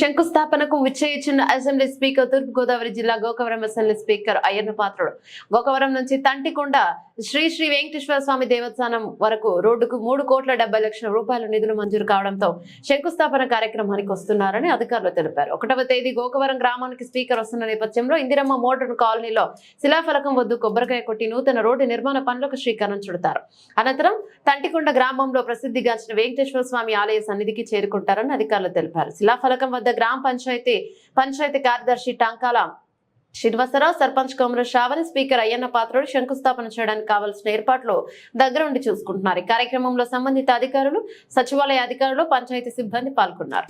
శంకుస్థాపనకు విచ్చేయించిన assembly speaker తూర్పు గోదావరి జిల్లా Gokavaram assembly speaker Ayyanna Patrudu. Gokavaram నుంచి తంటికొండ శ్రీ శ్రీ వెంకటేశ్వర స్వామి దేవస్థానం వరకు రోడ్డుకు మూడు కోట్ల డెబ్బై లక్షల రూపాయల నిధులు మంజూరు కావడంతో శంకుస్థాపన కార్యక్రమానికి వస్తున్నారని అధికారులు తెలిపారు. ఒకటవ తేదీ గోకవరం గ్రామానికి స్పీకర్ వస్తున్న నేపథ్యంలో ఇందిరమ్మ మోడ్రన్ కాలనీలో శిలాఫలకం వద్దు కొబ్బరికాయ కొట్టి నూతన రోడ్డు నిర్మాణ పనులకు శ్రీకారం చుడతారు. అనంతరం తంటికొండ గ్రామంలో ప్రసిద్ధిగాంచిన వెంకటేశ్వర స్వామి ఆలయ సన్నిధికి చేరుకుంటారని అధికారులు తెలిపారు. శిలాఫలకం వద్ద గ్రామ పంచాయతీ పంచాయతీ కార్యదర్శి టాంకాల శ్రీనివాసరావు సర్పంచ్ కొమరు శ్రావణి స్పీకర్ అయ్యన్న పాత్రుడు శంకుస్థాపన చేయడానికి కావాల్సిన ఏర్పాట్లు దగ్గరుండి చూసుకుంటున్నారు. ఈ కార్యక్రమంలో సంబంధిత అధికారులు సచివాలయ అధికారులు పంచాయతీ సిబ్బంది పాల్గొన్నారు.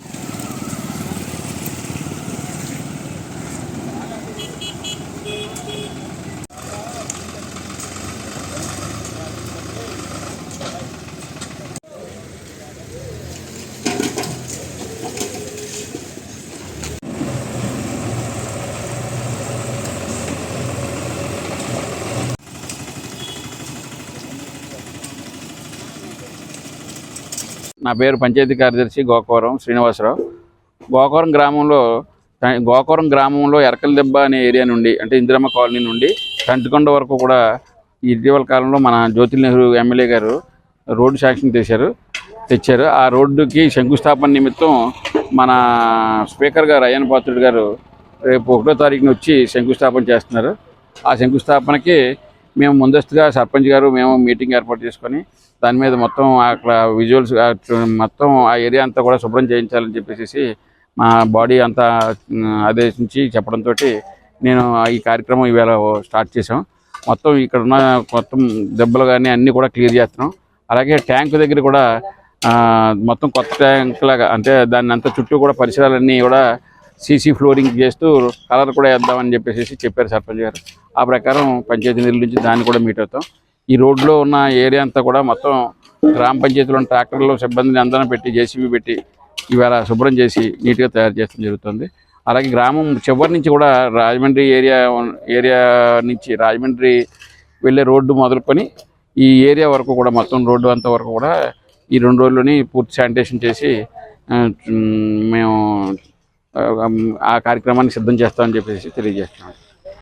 నా పేరు పంచాయతీ కార్యదర్శి గోకవరం శ్రీనివాసరావు. గోకవరం గ్రామంలో గోకవరం గ్రామంలో ఎరకల దెబ్బ అనే ఏరియా నుండి అంటే ఇందిరమ్మ కాలనీ నుండి కంటికొండ వరకు కూడా ఇటీవల కాలంలో మన జ్యోతి నెహ్రూ ఎమ్మెల్యే గారు రోడ్డు శాంక్షన్ చేశారు తెచ్చారు. ఆ రోడ్డుకి శంకుస్థాపన నిమిత్తం మన స్పీకర్ గారు అయ్యన్ పాత్రుడు గారు రేపు ఒకటో తారీఖున వచ్చి శంకుస్థాపన చేస్తున్నారు. ఆ శంకుస్థాపనకి మేము ముందస్తుగా సర్పంచ్ గారు మేము మీటింగ్ ఏర్పాటు చేసుకొని దాని మీద మొత్తం అక్కడ విజువల్స్ మొత్తం ఆ ఏరియా అంతా కూడా శుభ్రం చేయించాలని చెప్పేసి మా బాడీ అంతా ఆదేశించి చెప్పడంతో నేను ఈ కార్యక్రమం ఈవేళ స్టార్ట్ చేసాం మొత్తం ఇక్కడ ఉన్న మొత్తం దెబ్బలు కానీ అన్నీ కూడా క్లియర్ చేస్తున్నాం. అలాగే ట్యాంక్ దగ్గర కూడా మొత్తం కొత్త ట్యాంక్ లాగా అంటే దాన్ని అంతా చుట్టూ కూడా పరిసరాలన్నీ కూడా సీసీ ఫ్లోరింగ్ చేస్తూ కలర్ కూడా వేద్దామని చెప్పేసి చెప్పారు సర్పంచ్ గారు. ఆ ప్రకారం పంచాయతీ నిధుల నుంచి దాన్ని కూడా మీట్ అవుతాం. ఈ రోడ్లో ఉన్న ఏరియా అంతా కూడా మొత్తం గ్రామ పంచాయతీలో ఉన్న ట్రాక్టర్లు సిబ్బందిని అందరం పెట్టి జేసీబీ పెట్టి ఇవాళ శుభ్రం చేసి నీట్గా తయారు చేయడం జరుగుతుంది. అలాగే గ్రామం చివరి నుంచి కూడా రాజమండ్రి ఏరియా ఏరియా నుంచి రాజమండ్రి వెళ్ళే రోడ్డు మొదలుకొని ఈ ఏరియా వరకు కూడా మొత్తం రోడ్డు అంతా వరకు కూడా ఈ రెండు రోజుల్లోని పూర్తి శానిటేషన్ చేసి మేము ఆ, కార్యక్రమాన్ని సిద్ధం చేస్తామని చెప్పేసి తెలియజేస్తున్నాడు